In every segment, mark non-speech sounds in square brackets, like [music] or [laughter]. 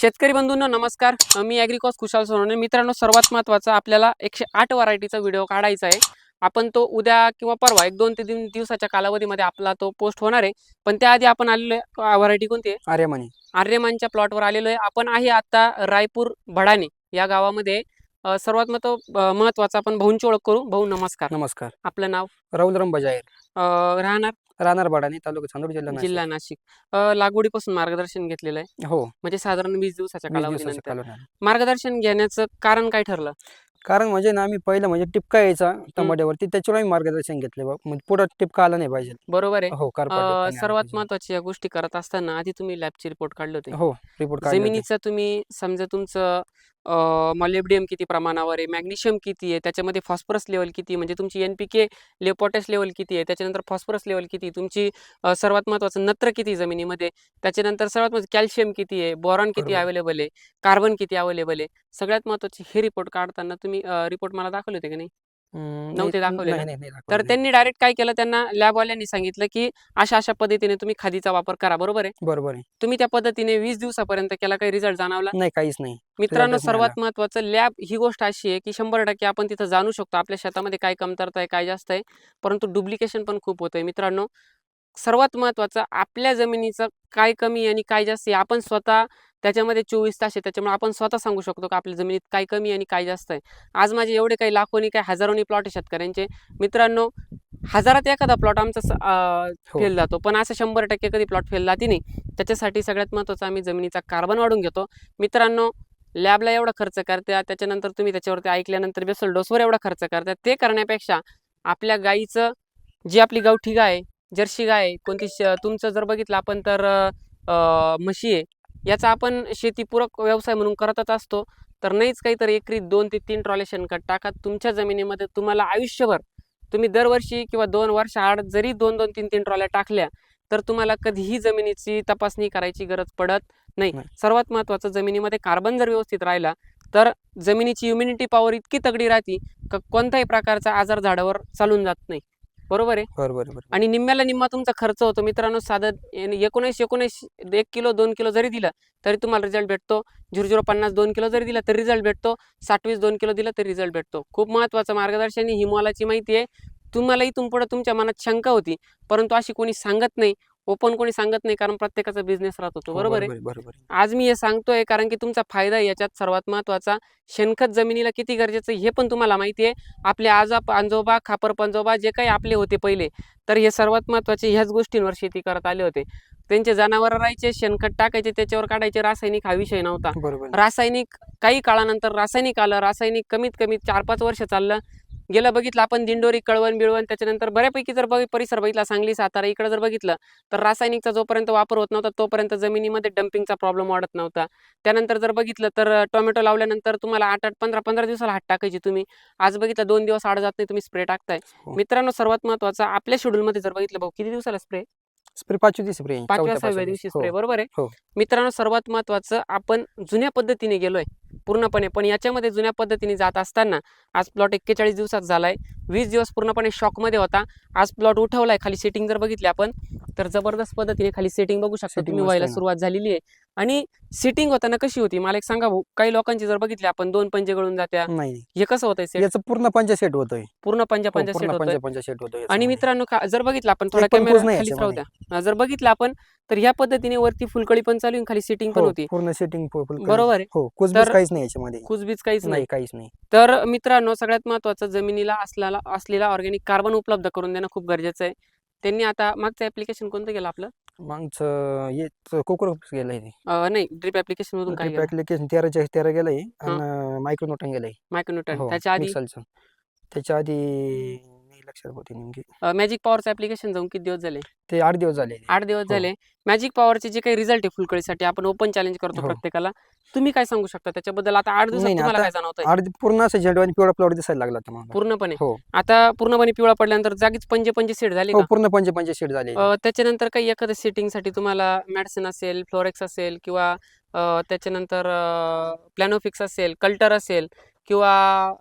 शेतकरी बंधूंनो नमस्कार. मी ॲग्रिकॉस कुशाल सोनवणे. मित्रांनो सर्वात महत्त्वाचा आपल्याला एकशे आठ व्हरायटीचा व्हिडिओ काढायचा आहे. आपण तो उद्या किंवा परवा एक दोन ते तीन दिवसाच्या कालावधीमध्ये आपला तो पोस्ट होणार आहे. पण त्याआधी आपण आलेलो आहे. व्हरायटी कोणती आहे? आर्यमणी आर्यमानच्या प्लॉटवर आलेलो आहे. आपण आहे आता रायपूर भडाणे या गावामध्ये सर्वात महत्त्व अ, महत्त्वाचं आपण भाऊंची ओळख करू. भाऊ नमस्कार. नमस्कार. आपलं नाव? राहुल रंबजायर अ, राहणार? राहणार बाडानी तालुका चांदूर जिल्हा नाशिक. जिल्हा नाशिक. लागवडीपासून मार्गदर्शन घेतलेलं आहे. हो. म्हणजे साधारण वीस दिवसाच्या कालावधीनंतर. मार्गदर्शन घेण्याचं कारण काय ठरलं? कारण म्हणजे ना आम्ही पहिलं म्हणजे टिपका यायचा टमाट्यावरती त्याच्यावर आम्ही मार्गदर्शन घेतले. म्हणजे पुढं टिपका आला नाही पाहिजे. बरोबर आहे. हो सर्वात. महत्वाची या गोष्टी करत असताना आधी तुम्ही लॅबचे रिपोर्ट काढले होते. हो रिपोर्ट. जमिनीचं तुम्ही समजा तुमचं मॉलिब्डियम किती प्रमाणावर आहे मॅग्नेशियम किती आहे त्याच्यामध्ये फॉस्फरस लेवल किती म्हणजे तुमची एन पी के ले पोटॅश लेवल किती आहे त्याच्यानंतर फॉस्फरस लेवल किती आहे, तुमची सर्वात महत्त्वाचं नत्र किती जमिनीमध्ये त्याच्यानंतर सर्वात महत्त्वाचं कॅल्शियम किती आहे बोरॉन किती. अवेलेबल आहे कार्बन किती अवेलेबल आहे सगळ्यात महत्त्वाचे हे रिपोर्ट काढताना तुम्ही रिपोर्ट मला दाखवले होते की नाही नव्हते नाही- दाखवले ना? नाही- नाही- नाही तर. त्यांनी डायरेक्ट काय केलं त्यांना लॅबवाल्यांनी सांगितलं की अशा अशा पद्धतीने तुम्ही खादीचा वापर करा बरोबर आहे? बरोबर आहे. तुम्ही त्या पद्धतीने वीस दिवसापर्यंत केला काही रिझल्ट जाणवला? नाही काहीच नाही. मित्रांनो Result सर्वात महत्वाचं लॅब ही गोष्ट अशी आहे की शंभर टक्के आपण तिथं जाणू शकतो आपल्या शेतामध्ये काय कमतरता आहे काय जास्त आहे परंतु डुप्लिकेशन पण खूप होतंय. मित्रांनो सर्वात महत्वाचं आपल्या जमिनीचं काय कमी आणि काय जास्त आहे आपण स्वतः त्याच्यामध्ये चोवीस तास आहे. त्याच्यामुळे आपण स्वतः सांगू शकतो की आपल्या जमिनीत काय कमी आणि काय जास्त आहे. आज माझे एवढे काही लाखोनी काय हजारोनी प्लॉट आहे शेतकऱ्यांचे. मित्रांनो हजारात एखादा प्लॉट आमचा हो. फेल जातो. पण असं शंभर टक्के कधी प्लॉट फेल जाते नाही. त्याच्यासाठी सगळ्यात महत्त्वाचं आम्ही जमिनीचा कार्बन वाढून घेतो. मित्रांनो लॅबला एवढा खर्च करत्या त्याच्यानंतर तुम्ही त्याच्यावरती ऐकल्यानंतर बेसल डोसवर एवढा खर्च करता ते करण्यापेक्षा आपल्या गाईचं जी आपली गावठी गाय जर्सी गाय कोणती तुमचं जर बघितलं आपण तर म्हशी आहे. याचा आपण शेतीपूरक व्यवसाय म्हणून करतच असतो. तर नाहीच काहीतरी एकरी दोन ते तीन ट्रॉले शेणखत टाका. तुमच्या जमिनीमध्ये तुम्हाला आयुष्यभर तुम्ही दरवर्षी किंवा दोन वर्ष आड जरी दोन दोन तीन तीन ट्रॉल्या टाकल्या तर तुम्हाला कधीही जमिनीची तपासणी करायची गरज पडत नाही. सर्वात महत्त्वाचं जमिनीमध्ये कार्बन जर व्यवस्थित राहिला तर जमिनीची इम्युनिटी पॉवर इतकी तगडी राहते का कोणत्याही प्रकारचा आजार झाडावर चालून जात नाही. बरोबर आहे? बरोबर आहे, बरोबर आणि निम्म्याला निम्मा तुमचा खर्च होतो. मित्रांनो साधं एकोणीस एकोणीस एक किलो दोन किलो जरी दिलं तरी तुम्हाला रिझल्ट भेटतो. झिरो झिरो पन्नास दोन किलो जरी दिला तरी रिझल्ट भेटतो. साठवीस दोन किलो दिलं तरी रिझल्ट भेटतो. खूप महत्त्वाचं मार्गदर्शन ही मोलाची माहिती आहे. तुम्हाला इथून पुढे तुमच्या मनात शंका होती परंतु अशी कोणी सांगत नाही. ओपन कोणी सांगत नाही कारण प्रत्येकाचा बिझनेस राहत होतो हो, बरोबर आहे? बरोबर. आज मी हे सांगतोय कारण की तुमचा फायदा याच्यात सर्वात महत्त्वाचा. शेणखत जमिनीला किती गरजेचं हे पण तुम्हाला माहिती आहे. आपले आजा आंजोबा खापर पंजोबा जे काही आपले होते पहिले तर हे सर्वात महत्त्वाचे ह्याच गोष्टींवर शेती करत आले होते. त्यांचे जनावर राहायचे शेणखत टाकायचे त्याच्यावर काढायचे रासायनिक हा विषय नव्हता. रासायनिक काही काळानंतर रासायनिक आलं रासायनिक कमीत कमी चार पाच वर्ष चाललं गेलं बघितलं आपण दिंडोरी कळवण बिळवण त्याच्यानंतर बऱ्यापैकी जर बघ परिसर बघितला सांगली सातारा इकडे जर बघितलं तर रासायनिकचा जोपर्यंत वापर होत नव्हता तोपर्यंत जमिनीमध्ये डम्पिंगचा प्रॉब्लेम वाढत नव्हता त्यानंतर जर बघितलं तर टोमॅटो लावल्यानंतर तुम्हाला आठ आठ पंधरा पंधरा दिवसाला हात टाकायची तुम्ही आज बघितलं दोन दिवस आड जात नाही तुम्ही स्प्रे टाकताय हो. मित्रांनो सर्वात महत्वाचं आपल्या शेड्यूलमध्ये जर बघितलं भाऊ किती दिवसाला स्प्रे स्प्रे पाचव्या दिवशी स्प्रे पाचव्या सहाव्या दिवशी. स्प्रे हो. बरोबर आहे हो. मित्रांनो सर्वात महत्वाचं आपण जुन्या पद्धतीने गेलोय पूर्णपणे. पण याच्यामध्ये जुन्या पद्धतीने जात असताना आज प्लॉट एक्केचाळीस दिवसात झालाय. वीस दिवस पूर्णपणे शॉकमध्ये होता. आज प्लॉट उठवलाय. खाली सेटिंग जर बघितली आपण तर जबरदस्त पद्धतीने खाली सेटिंग बघू शकता. तुम्ही व्हायला आहे. सुरुवात झालेली आहे. आणि सेटिंग होताना कशी होती? मला एक सांगा भाऊ काही लोकांची जर बघितली आपण दोन पंजे गळून जात्या. नाही हे कसं होतंय याचं पूर्ण पंच सेट होतोय. पूर्ण पंजा हो, पंजा सेट पूर्ण होतोय. पंच पंच सेट होतोय आणि याच्यामध्ये. मित्रांनो का- जर बघितलं आपण थोडा एक पण कॅमेरा कुज नाही खालीच राहू याच्यामध्ये. द्या. जर बघितलं आपण तर ह्या पद्धतीने वरती फुलकळी पण चालू आहे, खाली सेटिंग पण हो, होती. पूर्ण सेटिंग बरोबर आहे. हो कुजबीज तर- काहीच नाही याच्यामध्ये कुजबीज काहीच नाही नाही. काहीच नाही. तर मित्रांनो सगळ्यात महत्वाचं जमिनीला असलेला असलेला ऑर्गॅनिक कार्बन उपलब्ध करून देणं खूप गरजेचं आहे. त्यांनी आता मागचं ऍप्लिकेशन कोणतं केलं आपलं? मागचं हे कोकर गेलंय ते. अं, नाही ड्रिप ऍप्लिकेशन मधून काय ऍप्लिकेशन तेराच्या तेरा गेलंय आणि मायक्रोनोटन गेलंय. मायक्रोन्यूटन हो, त्याच्या आधी? मिक्सलचं. त्याच्या आधी लक्षात होते नेमकी. मॅजिक पॉवरचं ऍप्लिकेशन जाऊन किती दिवस झाले? ते आठ दिवस झाले. आठ दिवस हो. झाले. मॅजिक पॉवरचे जे काही रिझल्ट आहे फुलकळीसाठी आपण ओपन चॅलेंज करतो हो. प्रत्येकाला. तुम्ही काय सांगू शकता? त्याच्याबद्दल आता आठ दिवसात नाही, नाही, तुम्हाला आता- काय आठ पूर्ण असं झेंडू आणि पिवळा प्लॉट दिसायला लागला होता मला पूर्णपणे. हो. आता पूर्णपणे पिवळा पडल्यानंतर जागीच पंजे पंजे सेट झाले हो पूर्ण पंच पंच शेड झाले. अ, त्याच्यानंतर काही एखाद्या सेटिंगसाठी तुम्हाला मॅडिसिन असेल फ्लोरेक्स असेल किंवा अ, त्याच्यानंतर प्लॅनोफिक्स असेल कल्टर असेल किंवा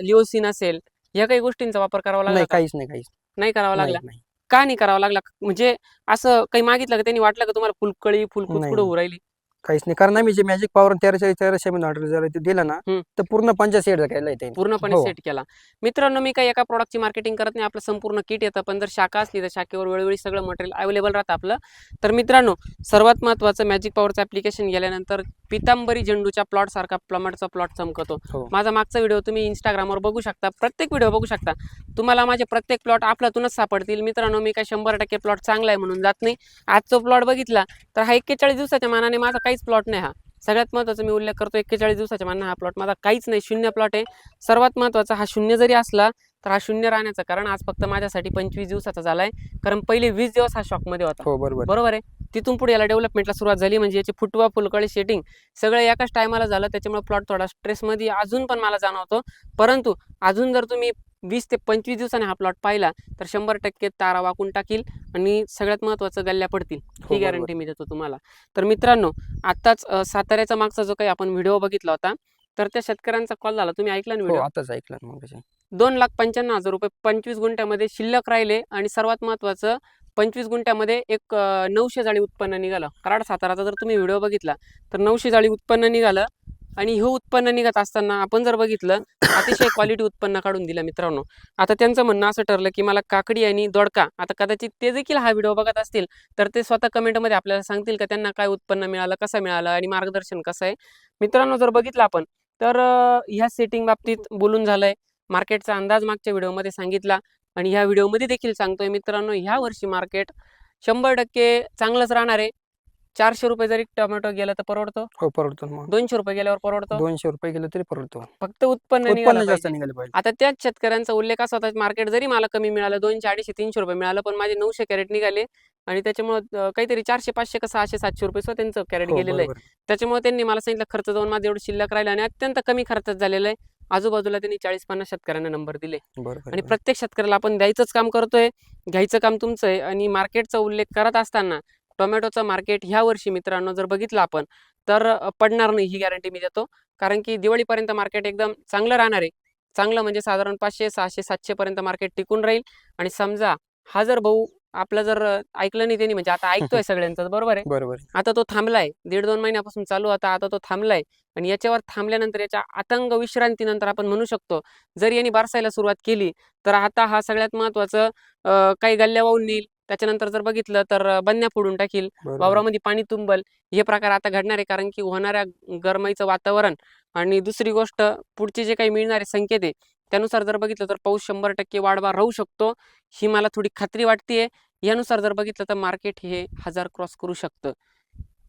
लिओसिन असेल या काही गोष्टींचा वापर करावा लागला नाही का? काहीच नाही काहीच नाही करावा लागला नाही, नाही. का नाही करावा लागला म्हणजे असं काही मागितलं का त्यांनी वाटलं का तुम्हाला फुलकळी फुलकुच नाही, कुठं नाही. होऊ राहिली काहीच नाही. कारण आम्ही जे मॅजिक पॉवर तेराशे तेराशे मध्ये ऑर्डर जर ते दिलं ना हम्म. तर पूर्ण पंचायत सेट केलं त्यांनी. पूर्णपणे हो. सेट केला. मित्रांनो मी काही एका प्रॉडक्टची मार्केटिंग करत नाही आपलं संपूर्ण किट येतं. पण जर शाखा असली तर शाखेवर वेळोवेळी सगळं मटेरियल अवेलेबल राहतं आपलं. तर मित्रांनो सर्वात महत्त्वाचं मॅजिक पॉवरचं ॲप्लिकेशन गेल्यानंतर पितांबरी झेंडूच्या प्लॉट सारखा प्लॉटचा प्लॉट चमकतो. हो. माझा मागचा व्हिडिओ तुम्ही इंस्टाग्रामवर बघू शकता. प्रत्येक व्हिडिओ बघू शकता. तुम्हाला माझे प्रत्येक प्लॉट आपल्यातूनच सापडतील. मित्रांनो मी काय शंभर टक्के प्लॉट चांगला आहे म्हणून जात नाही. आजचा प्लॉट बघितला तर हा एक्केचाळीस दिवसाच्या मानाने माझा काहीच प्लॉट नाही हा. सगळ्यात महत्त्वाचा मी उल्लेख करतो एक्केचाळीस दिवसाच्या मानाने हा प्लॉट माझा काहीच नाही शून्य प्लॉट आहे. सर्वात महत्त्वाचा हा शून्य जरी असला तर हा शून्य राहण्याचं कारण आज फक्त माझ्यासाठी पंचवीस दिवसाचा झाला आहे कारण पहिले वीस दिवस हा शॉकमध्ये होता. हो बरोबर. बरोबर आहे? तिथून पुढे याला डेव्हलपमेंटला सुरुवात झाली म्हणजे याची फुटवा फुलकळी शेटिंग सगळं एकाच टायमाला झालं. त्याच्यामुळे प्लॉट थोडा स्ट्रेसमध्ये अजून पण मला जाणवतो. परंतु अजून जर तुम्ही वीस ते पंचवीस दिवसाने हा प्लॉट पाहिला तर शंभर टक्के तारा वाकून टाकील आणि सगळ्यात महत्त्वाचं गल्ल्या पडतील. ही बरोबर. गॅरंटी मी देतो तुम्हाला. तर मित्रांनो आत्ताच साताऱ्याचा मागचा जो काही आपण व्हिडिओ बघितला होता तर त्या शेतकऱ्यांचा कॉल झाला. तुम्ही ऐकला ना हो व्हिडिओ आताच ऐकलं मग. दोन लाख पंच्याण्णव हजार रुपये पंचवीस गुंठ्यामध्ये शिल्लक राहिले आणि सर्वात महत्त्वाचं पंचवीस गुंठ्यामध्ये एक नऊशे जाळी उत्पन्न निघालं. कराड साताराचा जर तुम्ही व्हिडिओ बघितला तर नऊशे जाळी उत्पन्न निघालं आणि हे उत्पन्न निघत असताना आपण जर बघितलं अतिशय क्वालिटी उत्पन्न काढून दिलं मित्रांनो. आता त्यांचं म्हणणं असं ठरलं की मला काकडी आणि दोडका आता कदाचित ते देखील हा व्हिडिओ बघत असतील तर ते स्वतः कमेंटमध्ये आपल्याला सांगतील का त्यांना काय उत्पन्न मिळालं कसं मिळालं आणि मार्गदर्शन कसं आहे. मित्रांनो जर बघितलं आपण तर ह्या सेटिंग बाबतीत बोलून झालंय. मार्केटचा अंदाज मागच्या व्हिडिओमध्ये सांगितला आणि ह्या व्हिडिओमध्ये देखील सांगतोय मित्रांनो ह्या वर्षी मार्केट शंभर टक्के चांगलंच राहणार आहे. चारशे रुपये जरी टोमॅटो गेलं तर परवडतो? हो परवडतो ना मग. दोनशे रुपये गेल्यावर परवडतो? दोनशे रुपये गेलं तरी परवडतो. फक्त उत्पन्न निघालं जास्त पाहिजे. निघाले पाहिजे. आता त्याच शेतकऱ्यांचा उल्लेख असा होता मार्केट जरी मला कमी मिळालं दोनशे अडीचशे तीनशे रुपये मिळालं पण माझे नऊशे कॅरेट निघाले आणि त्याच्यामुळे काहीतरी चारशे पाचशे का सहाशे सातशे रुपये सुद्धा त्यांचं कॅरेट हो, गेलेलं आहे. बरोबर. त्याच्यामुळे त्यांनी मला सांगितलं खर्च जाऊन माझं एवढं शिल्लक राहिलं आणि अत्यंत कमी खर्चात झालेलं आहे. आजूबाजूला त्यांनी चाळीस पन्नास शेतकऱ्यांना नंबर दिले. बरोबर आणि बरोबर. प्रत्येक शेतकऱ्याला आपण द्यायचंच काम करतोय घ्यायचं काम तुमचं आहे आणि मार्केटचा उल्लेख करत असताना टोमॅटोचं मार्केट ह्या वर्षी मित्रांनो जर बघितलं आपण तर पडणार नाही ही गॅरंटी मी देतो. कारण की दिवाळीपर्यंत मार्केट एकदम चांगलं राहणार आहे. चांगलं म्हणजे साधारण पाचशे सहाशे सातशे पर्यंत मार्केट टिकून राहील. आणि समजा हा जर भाऊ आपलं जर ऐकलं नाही त्यांनी म्हणजे आता ऐकतोय [laughs] सगळ्यांचं बरोबर आहे. बरोबर. आता तो थांबलाय. दीड दोन महिन्यापासून चालू होता आता तो थांबलाय. आणि याच्यावर थांबल्यानंतर याच्या आतंक विश्रांतीनंतर आपण म्हणू शकतो जर यांनी बारसायला सुरुवात केली तर आता हा सगळ्यात महत्वाचं काही गल्ल्या वाहून नेईल. त्याच्यानंतर जर बघितलं तर अं, बंद्या फोडून टाकील. वावरामध्ये पाणी तुंबल हे प्रकार आता घडणार आहे. कारण की होणाऱ्या गरमाईचं वातावरण आणि दुसरी गोष्ट पुढचे जे काही मिळणारे संकेत आहे त्यानुसार जर बघितलं तर पाऊस शंभर टक्के वाढवा राहू शकतो. ही मला थोडी खात्री वाटतेय यानुसार जर बघितलं तर मार्केट हे हजार क्रॉस करू शकतं.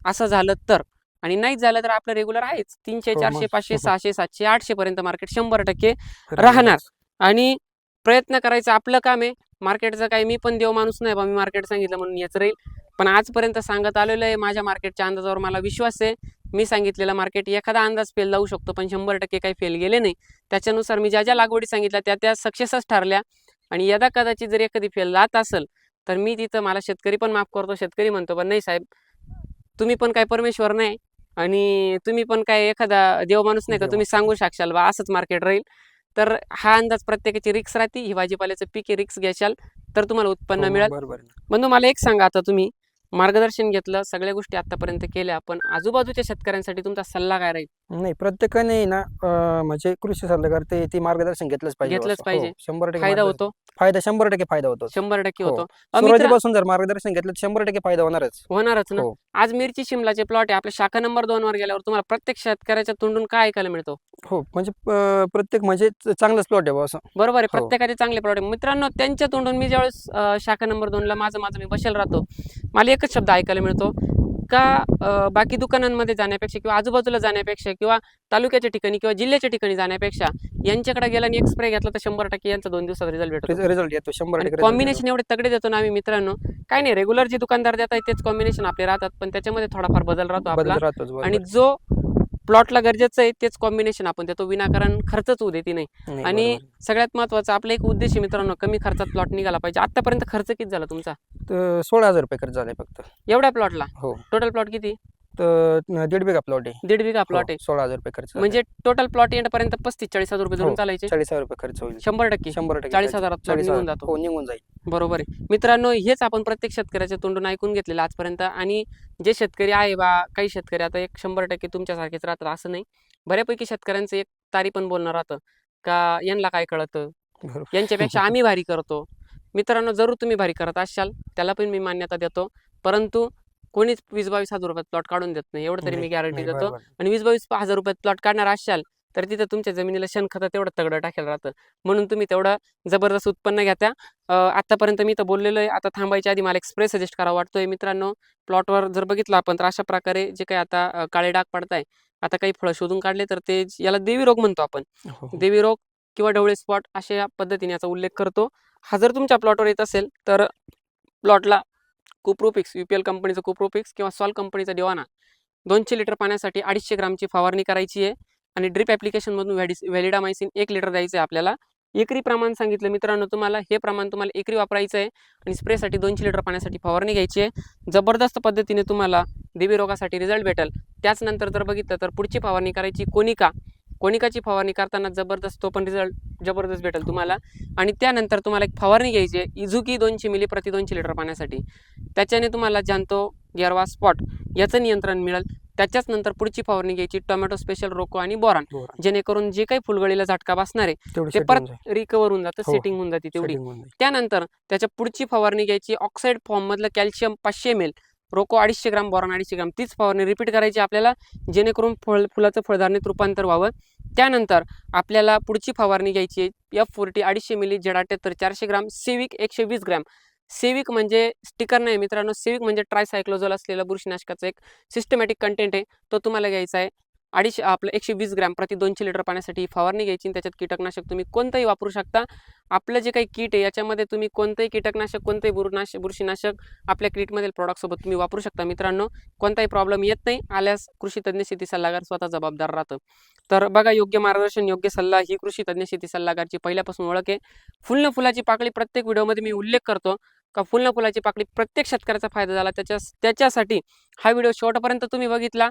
असं झालं तर. आणि नाही झालं तर आपलं रेग्युलर आहेच. तीनशे हो. चारशे पाचशे सहाशे सातशे आठशे पर्यंत मार्केट शंभर टक्के राहणार. आणि प्रयत्न करायचं आपलं काम आहे. मार्केटचं काही मी पण देव माणूस नाही बा मी मार्केट सांगितलं म्हणून येच राहील. पण आजपर्यंत सांगत आलेलं आहे माझ्या मार्केटच्या अंदाजावर मला विश्वास आहे. मी सांगितलेलं मार्केट एखादा अंदाज फेल जाऊ शकतो पण शंभर टक्के काही फेल गेले नाही. त्याच्यानुसार मी ज्या ज्या लागवडी सांगितल्या त्या त्या सक्सेसच ठरल्या. आणि यदा कदाचित जर एखादी फेल जात असेल तर मी तिथं मला शेतकरी पण माफ करतो शेतकरी म्हणतो पण नाही साहेब तुम्ही पण काय परमेश्वर नाही आणि तुम्ही पण काय एखादा देव माणूस नाही का. तुम्ही सांगू शकशाल बा असंच मार्केट राहील. तर हा अंदाज प्रत्येकाची रिक्स राहते. ही भाजीपाल्याचं पीक रिक्स घ्याल तर तुम्हाला उत्पन्न हो, मिळेल. बंधू मला एक सांगा आता तुम्ही. मार्गदर्शन घेतलं सगळ्या गोष्टी आतापर्यंत केल्या पण आजूबाजूच्या शेतकऱ्यांसाठी तुमचा सल्ला काय राहील? नाही प्रत्येकाने ना अं, म्हणजे कृषी सल्लागार ते ते मार्गदर्शन घेतलंच पाहिजे घेतलंच असं. हो, पाहिजे. शंभर टक्के फायदा मार्गदर्शन- होतो. फायदा शंभर टक्के फायदा होतो शंभर टक्के हो. होतो. अ, मित्र- सुरुवातीपासून जर मार्गदर्शन घेतलं तर शंभर टक्के फायदा होणारच. होणारच ना. हो. आज मिरची शिमलाचे प्लॉट आहे. आपल्या शाखा नंबर दोन वर गेल्यावर तुम्हाला प्रत्येक शेतकऱ्याच्या तोंडून काय ऐकायला मिळतो? हो म्हणजे अं, प्रत्येक म्हणजे च- चांगलाच प्लॉट आहे बुवा असं. बरोबर आहे. हो. प्रत्येकाचे चांगले प्रॉडक्ट मित्रांनो त्यांच्या तोंडून मी ज्यावेळेस अं, शाखा नंबर दोनला माझं माझं मी बसेल राहतो मला एकच शब्द ऐकायला मिळतो. का बाकी दुकानांमध्ये जाण्यापेक्षा किंवा आजूबाजूला जाण्यापेक्षा किंवा तालुक्याच्या ठिकाणी किंवा जिल्ह्याच्या ठिकाणी जाण्यापेक्षा यांच्याकडे गेला आणि एक स्प्रे घेतला तर शंभर टक्के यांचा दोन दिवसात रिझल्ट भेटतो रिझल्ट येतो शंभर टक्के कॉम्बिनेशन एवढे तगडे देतो ना आम्ही मित्रांनो काय नाही रेग्युलर जे दुकानदार देतात तेच कॉम्बिनेशन आपले राहतात पण त्याच्यामध्ये थोडाफार बदल राहतो. आपला. आणि जो प्लॉटला गरजेचं आहे तेच कॉम्बिनेशन आपण देतो. विनाकारण खर्चच होऊ देते नाही. आणि. सगळ्यात महत्वाचं आपला एक उद्देश आहे मित्रांनो कमी खर्चात प्लॉट निघाला पाहिजे. आतापर्यंत खर्च किती झाला तुमचा? सोळा हजार रुपये खर्च झालाय फक्त. एवढ्या प्लॉटला हो. टोटल प्लॉट किती? तर दीड बिघा प्लॉट आहे. दीड बिघा हो, प्लॉट आहे. सोळा हजार रुपये खर्च. म्हणजे टोटल प्लॉट पर्यंत पस्तीस चाळीस हजार रुपये धरून हो. चालायचे? चाळीस हजार रुपये खर्च होईल. शंभर टक्के? शंभर टक्के चाळीस खर्च. हजारात plot चाळीस निघून हजार. जातो. हो निघून जाईल. बरोबर आहे. मित्रांनो हेच आपण प्रत्येक शेतकऱ्याच्या तोंडून ऐकून घेतलेलं आजपर्यंत. आणि जे शेतकरी आहे बा काही शेतकरी आता एक शंभर टक्के तुमच्यासारखेच राहतात असं नाही. बऱ्यापैकी शेतकऱ्यांचं एक तारी पण बोलणं राहतं. का यांना काय कळतं? बरोबर. यांच्यापेक्षा आम्ही भारी करतो. मित्रांनो जरूर तुम्ही भारी करत असाल त्याला पण मी मान्यता देतो. परंतु कोणीच वीस बावीस हजार रुपयात प्लॉट काढून देत नाही. एवढं तरी मी गॅरंटी देतो. आणि वीस बावीस हजार रुपयात प्लॉट काढणार असाल तर तिथं तुमच्या जमिनीला शेणखतं तेवढं तगडं टाकेल राहतं. म्हणून तुम्ही तेवढं जबरदस्त उत्पन्न घेत्या. अं, आतापर्यंत मी तर बोललेलो आहे. आता थांबायच्या आधी मला एक स्प्रे सजेस्ट करावा वाटतोय. मित्रांनो प्लॉटवर जर बघितलं आपण तर अशा प्रकारे जे काही आता काळे डाग पडताय आता काही फळं शोधून काढले तर ते याला देवी रोग म्हणतो आपण. हो, हो. देवी रोग किंवा डवळे स्पॉट अशा पद्धतीने याचा उल्लेख करतो. हा जर तुमच्या प्लॉटवर येत असेल तर प्लॉटला कुप्रोपिक्स युपीएल कंपनीचं कुप्रोपिक्स किंवा सॉल कंपनीचा दिवाना दोनशे लिटर पाण्यासाठी अडीचशे ग्रामची फवारणी करायची आहे आणि ड्रिप ॲप्लिकेशनमधून व्हॅडिस व्हॅलिडामायसिन एक लिटर द्यायचं आहे आपल्याला. एकरी प्रमाण सांगितलं मित्रांनो तुम्हाला हे प्रमाण तुम्हाला एकरी वापरायचं आहे आणि स्प्रेसाठी दोनशे लिटर पाण्यासाठी फवारणी घ्यायची आहे. जबरदस्त पद्धतीने तुम्हाला देवी रोगासाठी रिझल्ट भेटेल. त्याचनंतर जर बघितलं तर पुढची फवारणी करायची कोनिका कोनिकाची फवारणी करताना जबरदस्त तो पण रिझल्ट जबरदस्त भेटेल तुम्हाला आणि त्यानंतर तुम्हाला एक फवारणी घ्यायची आहे इझुकी दोनशे मिली प्रति दोनशे लिटर पाण्यासाठी त्याच्याने तुम्हाला जानतो गेरवा स्पॉट याचं नियंत्रण मिळेल त्याच्याच नंतर पुढची फवारणी घ्यायची टोमॅटो स्पेशल रोको आणि बोरान बरं. जेणेकरून जे काही फुलगळीला झटका बसणार आहे ते परत. रिकवर होऊन जातं हो. सेटिंग होऊन जाते तेवढी. त्यानंतर त्याच्या पुढची फवारणी घ्यायची ऑक्साईड फॉर्म मधलं कॅल्शियम पाचशे एम एल रोको अडीचशे ग्राम बोरान अडीचशे ग्राम. तीच फवारणी रिपीट करायची आपल्याला जेणेकरून फळ फुलाचं फळधारणीत रूपांतर व्हावं. त्यानंतर आपल्याला पुढची फवारणी घ्यायची आहे. एफ फोर्टी अडीचशे मिली जेड अठ्याहत्तर चारशे ग्राम सेविक एकशे वीस ग्रॅम. सेविक म्हणजे स्टिकर नाही मित्रांनो सेविक म्हणजे ट्रायसायक्लोझोल असलेला बुरशीनाशकाचा एक सिस्टमॅटिक कंटेंट आहे. तो तुम्हाला घ्यायचा आहे. अडीचशे आपलं एकशे वीस ग्रॅम प्रति दोनशे लिटर पाण्यासाठी ही फवारणी घ्यायची आणि त्याच्यात कीटकनाशक तुम्ही कोणतंही वापरू शकता. आपलं जे काही कीट आहे याच्यामध्ये तुम्ही कोणतंही कीटकनाशक कोणतंही बुरनाशक बुरशीनाशक आपल्या किटमधील प्रॉडक्टसोबत तुम्ही वापरू शकता. मित्रांनो कोणताही प्रॉब्लेम येत नाही. आल्यास कृषी तज्ज्ञ शेती सल्लागार स्वतः जबाबदार राहतं. तर बघा योग्य मार्गदर्शन योग्य सल्ला ही कृषी तज्ज्ञ शेती सल्लागारची पहिल्यापासून ओळख आहे. फुल फुलाची पाकळी प्रत्येक व्हिडिओमध्ये मी उल्लेख करतो. का फुल फुलाची पाकळी प्रत्येक शेतकऱ्याचा फायदा झाला. त्याच्या त्याच्यासाठी हा व्हिडिओ शेवटपर्यंत तुम्ही बघितला.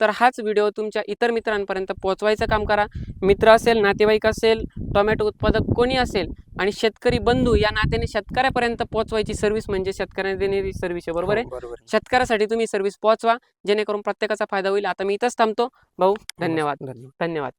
तर हाच व्हिडिओ तुमच्या इतर मित्रांपर्यंत पोहोचवायचं काम करा. मित्र असेल नातेवाईक असेल टोमॅटो उत्पादक कोणी असेल आणि शेतकरी बंधू या नात्याने शेतकऱ्यापर्यंत पोहोचवायची सर्व्हिस म्हणजे शेतकऱ्यांना देणारी सर्व्हिस आहे. बरोबर आहे? हो. शेतकऱ्यासाठी तुम्ही सर्व्हिस पोहोचवा जेणेकरून प्रत्येकाचा फायदा होईल. आता मी इथंच थांबतो. भाऊ धन्यवाद. धन्यवाद. धन्यवाद.